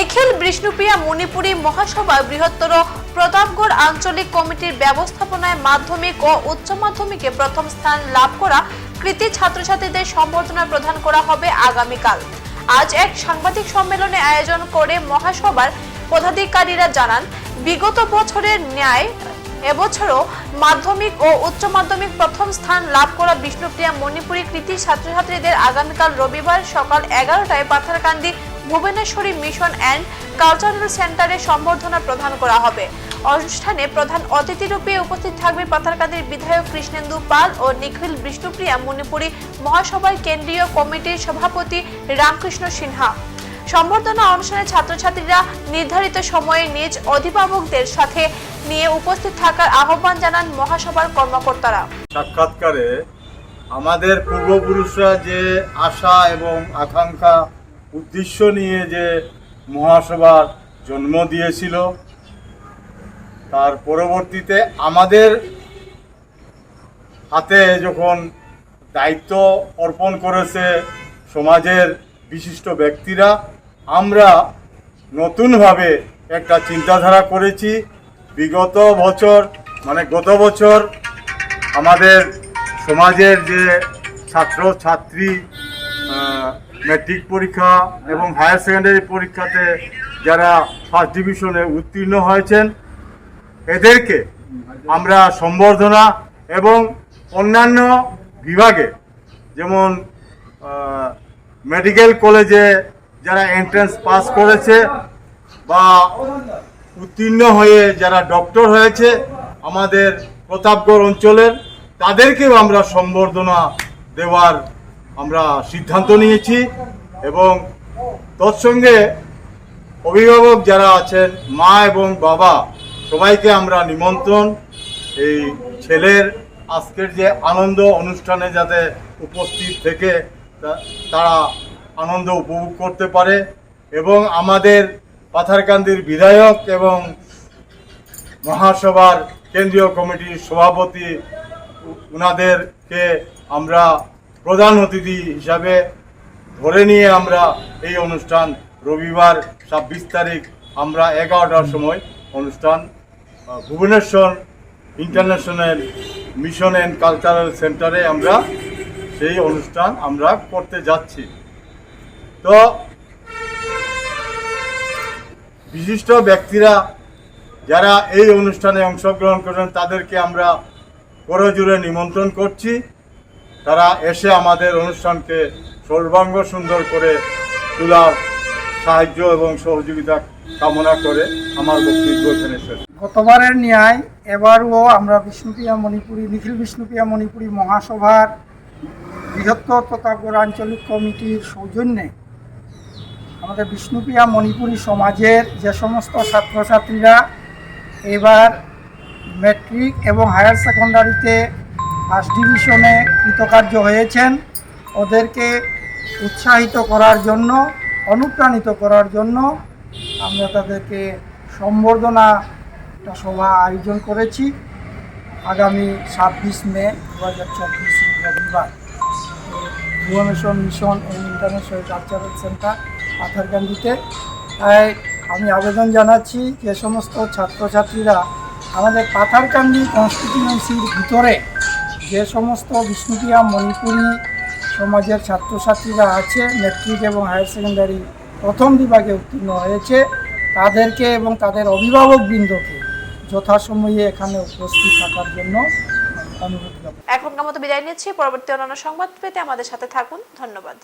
নিখিল, বিষ্ণুপ্রিয়া, মণিপুরী মহাসভায় বৃহত্তর প্রতাপগড় আঞ্চলিক কমিটির ব্যবস্থাপনায় মাধ্যমিক ও উচ্চ মাধ্যমিকে প্রথম স্থান লাভ করা কৃতি ছাত্রছাত্রীদের সম্বর্ধনা প্রদান করা হবে আগামীকাল। আজ এক সাংবাদিক সম্মেলনে আয়োজন করে মহাসভার পদাধিকারীরা জানান, বিগত বছরের ন্যায় এবছরও মাধ্যমিক ও উচ্চ মাধ্যমিক প্রথম স্থান লাভ করা বিষ্ণুপ্রিয়া, মণিপুরী কৃতি ছাত্রছাত্রীদের আগামীকাল রবিবার সকাল এগারোটায় Patharkandi Bhubaneswari mission and cultural সেন্টারে সম্বর্ধনা প্রদান করা হবে। অনুষ্ঠানে প্রধান অতিথি রূপে উপস্থিত থাকবে পাথারকান্দির বিধায়ক কৃষ্ণেন্দু পাল ও নিখিল বিষ্ণুপ্রিয়া, মণিপুরী মহাসভার কেন্দ্রীয় কমিটির সভাপতি রামকৃষ্ণ সিনহা। সম্বর্ধনা অনুষ্ঠানে ছাত্রছাত্রীরা নির্ধারিত সময়ে নিজ অভিভাবকদের সাথে নিয়ে উপস্থিত থাকার আহ্বান জানান মহাসভার কর্মকর্তারা। সাক্ষাৎকারে আমাদের পূর্বপুরুষরা যে আশা এবং আকাঙ্ক্ষা উদ্দেশ্য নিয়ে যে মহাসভার জন্ম দিয়েছিল, তার পরবর্তীতে আমাদের হাতে যখন দায়িত্ব অর্পণ করেছে সমাজের বিশিষ্ট ব্যক্তিরা, আমরা নতুনভাবে একটা চিন্তাধারা করেছি। বিগত বছর মানে গত বছর আমাদের সমাজের যে ছাত্র ছাত্রী ম্যাট্রিক পরীক্ষা এবং হায়ার সেকেন্ডারি পরীক্ষাতে যারা ফার্স্ট ডিভিশনে উত্তীর্ণ হয়েছেন, এদেরকে আমরা সম্বর্ধনা এবং অন্যান্য বিভাগে, যেমন মেডিকেল কলেজে যারা এন্ট্রান্স পাস করেছে বা উত্তীর্ণ হয়ে যারা ডক্টর হয়েছে আমাদের প্রতাপগড় অঞ্চলের, তাদেরকেও আমরা সম্বর্ধনা দেওয়ার আমরা সিদ্ধান্ত নিয়েছি এবং তৎসঙ্গে অভিভাবক যারা আছেন, মা এবং বাবা, সবাইকে আমরা নিমন্ত্রণ। এই ছেলের আজকের যে আনন্দ অনুষ্ঠানে যাতে উপস্থিত থেকে তারা আনন্দ উপভোগ করতে পারে এবং আমাদের পাথারকান্দির বিধায়ক এবং মহাসভার কেন্দ্রীয় কমিটির সভাপতি উনাদেরকে আমরা প্রধান অতিথি হিসাবে ধরে নিয়ে আমরা এই অনুষ্ঠান রবিবার ছাব্বিশ তারিখ আমরা এগারোটার সময় অনুষ্ঠান Bhubaneswar international mission and cultural সেন্টারে আমরা সেই অনুষ্ঠান আমরা করতে যাচ্ছি। তো বিশিষ্ট ব্যক্তিরা যারা এই অনুষ্ঠানে অংশগ্রহণ করেন তাদেরকে আমরা করজুড়ে নিমন্ত্রণ করছি। তারা এসে আমাদের অনুষ্ঠানকে সর্বাঙ্গ সুন্দর করে তোলার সাহায্য এবং সহযোগিতা কামনা করে আমার বক্তব্য এখানে শেষ। গতবারের ন্যায় এবারও আমরা বিষ্ণুপ্রিয়া মণিপুরী, নিখিল বিষ্ণুপ্রিয়া মণিপুরী মহাসভার বৃহত্তর প্রতাপগড় আঞ্চলিক কমিটির সৌজন্যে আমাদের বিষ্ণুপ্রিয়া মণিপুরী সমাজের যে সমস্ত ছাত্রছাত্রীরা এবার ম্যাট্রিক এবং হায়ার সেকেন্ডারিতে ফার্স্ট ডিভিশনে কৃতকার্য হয়েছেন। ওদেরকে উৎসাহিত করার জন্য, অনুপ্রাণিত করার জন্য আমরা তাদেরকে সম্বর্ধনা একটা সভা আয়োজন করেছি আগামী ছাব্বিশ মে দু হাজার চব্বিশ রবিবার। Bhubaneswar mission and international cultural centre পাথারকান্দিতে তাই আমি আবেদন জানাচ্ছি যে সমস্ত ছাত্রছাত্রীরা আমাদের পাথারকান্দি কনস্টিটিউয়েন্সির ভিতরে যে সমস্ত বিষ্ণুপ্রিয়া মণিপুরী সমাজের ছাত্রছাত্রীরা আছে মেট্রিক এবং হায়ার সেকেন্ডারি প্রথম বিভাগে উত্তীর্ণ হয়েছে, তাদেরকে এবং তাদের অভিভাবকবৃন্দকে যথাসময়ে এখানে উপস্থিত থাকার জন্য অনুরোধ এখন মতো বিদায় নিচ্ছি। পরবর্তী অন্যান্য সংবাদ পেতে আমাদের সাথে থাকুন। ধন্যবাদ।